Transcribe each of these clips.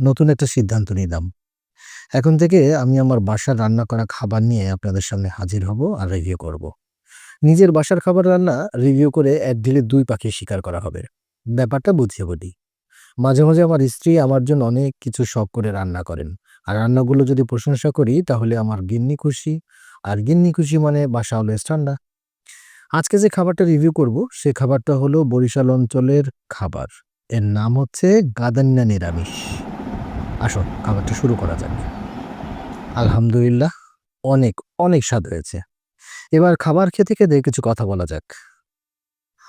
নতুন একটা সিদ্ধান্ত নিলাম। এখন থেকে আমি আমার বাসার রান্না করা খাবার নিয়ে আপনাদের সামনে হাজির হব আর রিভিউ করব। নিজের বাসার খাবার রান্না রিভিউ করে এক ঢিলে দুই পাখি শিকার করা হবে। ব্যাপারটা বুঝিয়ে বলি। মাঝে মাঝে আমার স্ত্রী আমার জন্য অনেক কিছু শখ করে রান্না করেন। আর রান্নাগুলো যদি প্রশংসা করি, তাহলে আমার গিন্নি খুশি। আর গিন্নি খুশি মানে বাসা অলওয়েজ ঠান্ডা। আজকে যে খাবারটা রিভিউ করব, সে খাবারটা হলো বরিশাল অঞ্চলের খাবার। এর নাম হচ্ছে গাদান্না নিরামিষ। আসুন খাবারটা শুরু করা যাক। আলহামদুলিল্লাহ, অনেক অনেক স্বাদ হয়েছে। এবার খাবার খেতে খেতে কিছু কথা বলা যাক।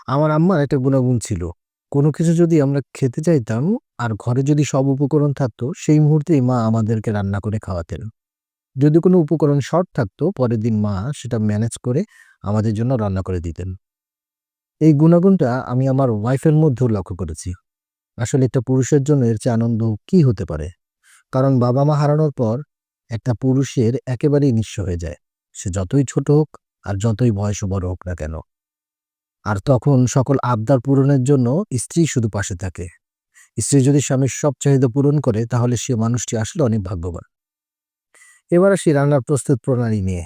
আমার আম্মার একটা গুণাগুণ ছিল। কোনো কিছু যদি আমরা খেতে চাইতাম, আর ঘরে যদি সব উপকরণ থাকতো, সেই মুহূর্তেই মা আমাদেরকে রান্না করে খাওয়াতেন। যদি কোনো উপকরণ শর্ট থাকতো, পরের দিন মা সেটা ম্যানেজ করে আমাদের জন্য রান্না করে দিতেন। এই গুণাগুণটা আমি আমার ওয়াইফের মধ্যেও লক্ষ্য করেছি। আসলে একটা পুরুষের জন্য এর চেয়ে আনন্দ কি হতে পারে? কারণ বাবা মা হারানোর পর একটা পুরুষের একেবারেই নিঃস্ব হয়ে যায়। সে যতই ছোট হোক আর যতই বয়স বড় হোক না কেন। আর তখন সকল আবদার পূরণের জন্য স্ত্রী শুধু পাশে থাকে। স্ত্রী যদি স্বামীর সব চাহিদা পূরণ করে, তাহলে সে মানুষটি আসলে অনেক ভাগ্যবান। এবার আসি রান্নার প্রস্তুত প্রণালী নিয়ে।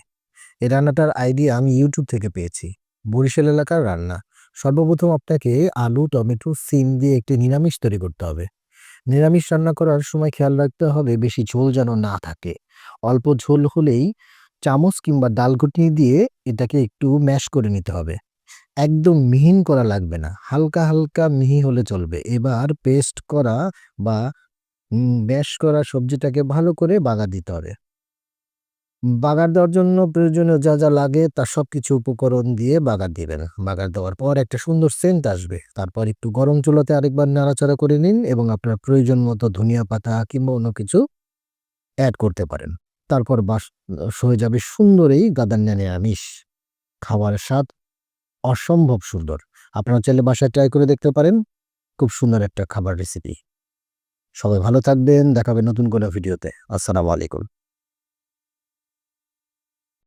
এই রান্নাটার আইডিয়া আমি ইউটিউব থেকে পেয়েছি। বরিশাল এলাকার রান্না। সর্বপ্রথম আপনাকে আলু, টমেটো, সিম দিয়ে একটি নিরামিষ তৈরি করতে হবে। নিরামিষ রান্না করার সময় খেয়াল রাখতে হবে বেশি ঝোল যেন না থাকে। অল্প ঝোল হলেই চামচ কিংবা ডালঘুটনি দিয়ে এটাকে একটু ম্যাশ করে নিতে হবে। একদম মিহিন করা লাগবে না, হালকা হালকা মিহি হলে চলবে। এবার পেস্ট করা বা ম্যাশ করা সবজিটাকে ভালো করে বাগা দিতে হবে। বাগার দেওয়ার জন্য প্রয়োজনীয় যা যা লাগে তার সব কিছু উপকরণ দিয়ে বাগার দিবেন। বাগার দেওয়ার পর একটা সুন্দর সেন্ট আসবে। তারপর একটু গরম চুলাতে আরেকবার নাড়াচাড়া করে নিন এবং আপনার প্রয়োজন মতো ধনিয়া পাতা কিংবা অন্য কিছু অ্যাড করতে পারেন। তারপর বাস, হয়ে যাবে সুন্দর এই গাদান্না আমিষ খাওয়ার স্বাদ অসম্ভব সুন্দর। আপনারা চাইলে বাসায় ট্রাই করে দেখতে পারেন। খুব সুন্দর একটা খাবার রেসিপি সবাই ভালো থাকবেন। দেখাবে নতুন কোনো ভিডিওতে আসসালামু আলাইকুম।